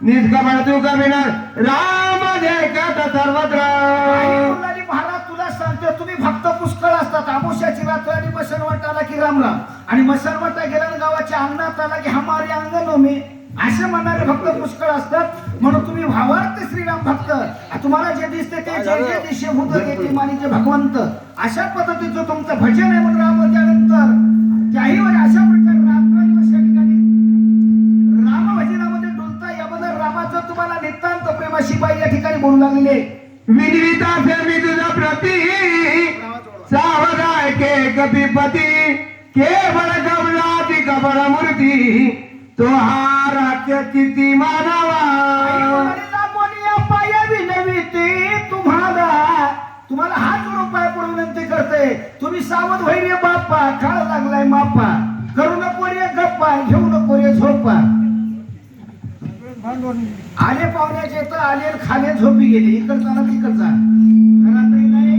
कमळ तू कमिणार राम देखत सर्वत्र. महाराज तुला सांगतो तुम्ही भक्त पुष्कळ असतात. आमुष्याची रात्र आणि मसनवट आला की राम राम. आणि मसनवट गेल्या गावाच्या अंगणात आला की हमारे अंगण मी असे म्हणणारे भक्त पुष्कळ असतात. म्हणून तुम्ही भावार्थ श्रीराम भक्त. तुम्हाला जे दिसते ते जे जे दिशे भूत ते ते मानिचे भगवंत. अशा पद्धतीचं तुमचं भजन आहे म्हणून राम त्यानंतर त्याही वेळी अशा प्रकारे रात्र दिवस या ठिकाणी राम भजनामध्ये डुलता याबद्दल रामाचं तुम्हाला नितांत प्रेमाशिवाय या ठिकाणी बोलू लागलेले विनविता मी तुझा प्रती. सावधाय के कपिपती. केवळ कमलाती कबळ मूर्ती. तो हा राज्य चिती मानवा तुम्हाला तुम्हाला हात जोडून पाय पडून विनंती करते तुम्ही सावध होईल बाप्पा. काळ लागलाय माप्पा. आले पाहुण्याचे तर आले खाले झोपी गेले. इकडचा ना तिकडचा. घरातही नाही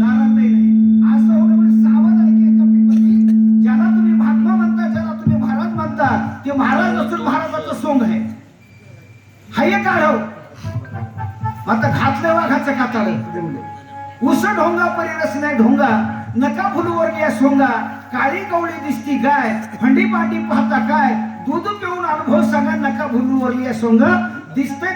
दारातही नाही. असं होणं म्हणजे सावध आहे की ज्याला तुम्ही महात्मा म्हणता ज्याला तुम्ही महाराज म्हणता ते महाराज नसून महाराजाचं सोंग आहे. हा एक आढव. आता घातलं वाघाचं काताळ उस ढोंगा परिरस नाही ढोंगा. नका फुलवर या सोंगा. काळी कवळी दिसती गाय. फंडी पाटी पाहता काय? दूध पिऊन अनुभव सांगा या सोंगा दिसते